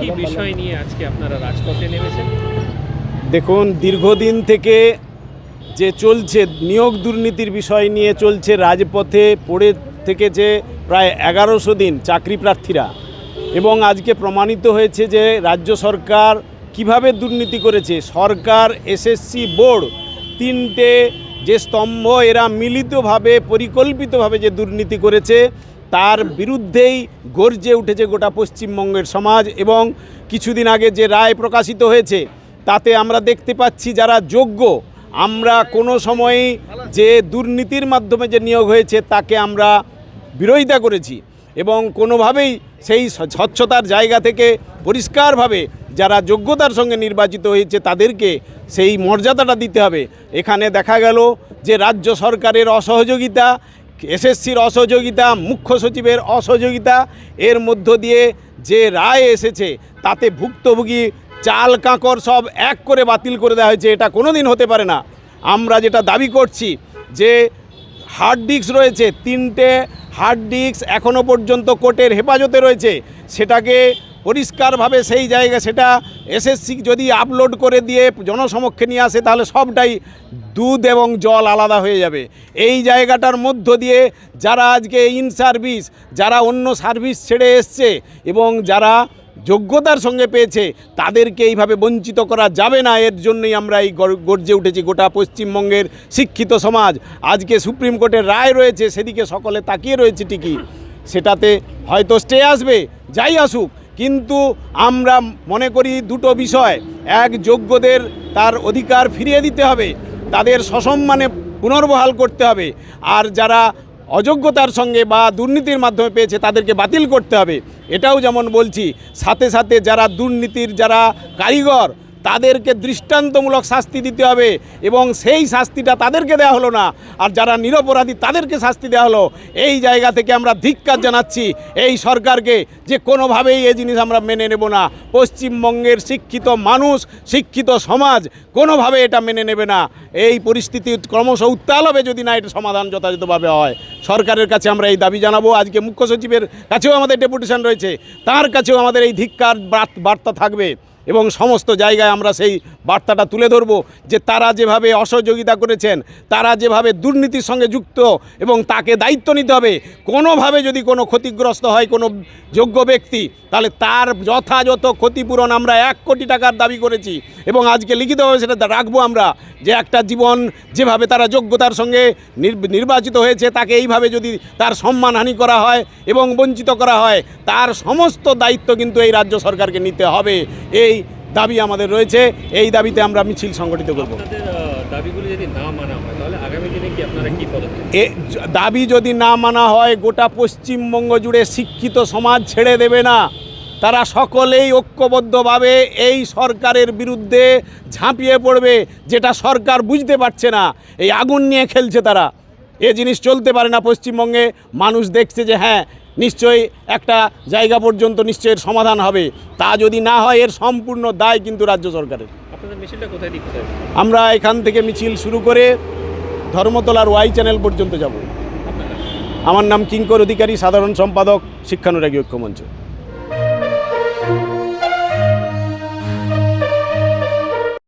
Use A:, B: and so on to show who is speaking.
A: কি বিষয় নিয়ে আজকে আপনারা রাজপথে নেমেছেন?
B: দেখুন দীর্ঘদিন থেকে যে চলছে নিয়োগ দুর্নীতির বিষয় নিয়ে চলছে রাজপথে পড়ে থেকেছে প্রায় এগারোশো দিন চাকরি প্রার্থীরা। এবং আজকে প্রমাণিত হয়েছে যে রাজ্য সরকার কীভাবে দুর্নীতি করেছে। সরকার এসএসসি বোর্ড তিনটে যে স্তম্ভ এরা মিলিতভাবে পরিকল্পিতভাবে যে দুর্নীতি করেছে তার বিরুদ্ধেই গর্জে উঠেছে গোটা পশ্চিমবঙ্গের সমাজ এবং কিছুদিন আগে যে রায় প্রকাশিত হয়েছে, তাতে আমরা দেখতে পাচ্ছি যারা যোগ্য, আমরা কোনো সময়ই যে দুর্নীতির মাধ্যমে যে নিয়োগ হয়েছে তাকে আমরা বিরোধিতা করেছি এবং কোনোভাবেই সেই স্বচ্ছতার জায়গা থেকে পরিষ্কারভাবে যারা যোগ্যতার সঙ্গে নির্বাচিত হয়েছে তাদেরকে সেই মর্যাদাটা দিতে হবে। এখানে দেখা গেল যে রাজ্য সরকারের অসহযোগিতা এসএসসির অসহযোগিতা, মুখ্য সচিবের অসহযোগিতা, এর মধ্য দিয়ে যে রায় এসেছে, তাতে ভুক্তভোগী চাল কাঁকর সব এক করে বাতিল করে দেওয়া হয়েছে, এটা কোনো দিন হতে পারে না। আমরা যেটা দাবি করছি যে হার্ড ডিস্ক রয়েছে, তিনটে হার্ড ডিস্ক এখনও পর্যন্ত কোর্টের হেফাজতে রয়েছে, সেটাকে পরিষ্কারভাবে সেই জায়গা সেটা এসএসসি যদি আপলোড করে দিয়ে জনসমক্ষে নিয়ে আসে, তাহলে সবটাই দুধ এবং জল আলাদা হয়ে যাবে। এই জায়গাটার মধ্য দিয়ে যারা আজকে ইন সার্ভিস যারা অন্য সার্ভিস ছেড়ে এসছে এবং যারা যোগ্যতার সঙ্গে পেয়েছে, তাদেরকে এইভাবে বঞ্চিত করা যাবে না। এর জন্যই আমরা এই গর- গর্জে উঠেছি গোটা পশ্চিমবঙ্গের শিক্ষিত সমাজ। আজকে সুপ্রিম কোর্টের রায় রয়েছে, সেদিকে সকলে তাকিয়ে রয়েছে ঠিকই। সেটাতে হয়তো স্টে আসবে, যাই আসুক কিন্তু আমরা মনে করি দুটো বিষয়। এক, যোগ্যদের তার অধিকার ফিরিয়ে দিতে হবে, তাদের সসম্মানে পুনর্বহাল করতে হবে, আর যারা অযোগ্যতার সঙ্গে বা দুর্নীতির মাধ্যমে পেয়েছে তাদেরকে বাতিল করতে হবে। এটাও যেমন বলছি, সাথে সাথে যারা দুর্নীতির যারা কারিগর তাদেরকে দৃষ্টান্তমূলক শাস্তি দিতে হবে এবং সেই শাস্তিটা তাদেরকে দেওয়া হলো না। আর যারা নিরপরাধী, তাদেরকে শাস্তি দেওয়া হলো। এই জায়গা থেকে আমরা ধিক্কার জানাচ্ছি, এই সরকারকে যে কোনোভাবেই এই জিনিস আমরা মেনে নেব না। পশ্চিমবঙ্গের শিক্ষিত মানুষ, শিক্ষিত সমাজ কোনোভাবে এটা মেনে নেবে না। এই পরিস্থিতি ক্রমশ উত্তাল হবে যদি না, এটা সমাধান যথাযথভাবে হয়। সরকারের কাছে আমরা এই দাবি জানাব। আজকে মুখ্য সচিবের কাছেও আমাদের ডেপুটেশন রয়েছে। তার কাছেও আমাদের এই ধিক্কার বার্তা থাকবে এবং সমস্ত জায়গায় আমরা সেই বার্তাটা তুলে ধরব যে তারা যেভাবে অসহযোগিতা করেছেন, তারা যেভাবে দুর্নীতির সঙ্গে যুক্ত এবং তাকে দায়িত্ব নিতে হবে, কোনোভাবে যদি কোনো ক্ষতিগ্রস্ত হয় কোনো যোগ্য ব্যক্তি, তাহলে তার যথাযথ ক্ষতিপূরণ আমরা এক কোটি টাকার দাবি করেছি এবং আজকে লিখিতভাবে সেটা রাখব আমরা যে একটা জীবন যেভাবে তারা যোগ্যতার সঙ্গে নির- নির্বাচিত হয়েছে তাকে এইভাবে যদি তার সম্মানহানি করা হয় এবং বঞ্চিত করা হয় তার সমস্ত দায়িত্ব কিন্তু এই রাজ্য সরকারকে নিতে হবে। এই দাবি আমাদের রয়েছে। এই দাবিতে আমরা মিছিল সংগঠিত করব।
A: আপনাদের যদি না মানা হয় তাহলে আগামী দিনে কি আপনারা কি পদক্ষেপ
B: দাবি যদি না মানা হয় গোটা পশ্চিমবঙ্গ জুড়ে শিক্ষিত সমাজ ছেড়ে দেবে না। তারা সকলেই ঐক্যবদ্ধভাবে এই সরকারের বিরুদ্ধে ঝাঁপিয়ে পড়বে যেটা সরকার বুঝতে পারছে না। এই আগুন নিয়ে খেলছে তারা। এ জিনিস চলতে পারে না পশ্চিমবঙ্গে। মানুষ দেখছে যে হ্যাঁ নিশ্চয়ই একটা জায়গা পর্যন্ত নিশ্চয়ই সমাধান হবে। তা যদি না হয় এর সম্পূর্ণ দায় কিন্তু রাজ্য সরকারের। আমরা এখান থেকে মিছিল শুরু করে ধর্মতলার ওয়াই চ্যানেল পর্যন্ত যাব। আমার নাম কিঙ্কর অধিকারী সাধারণ সম্পাদক শিক্ষানুরাগী ঐক্যমঞ্চ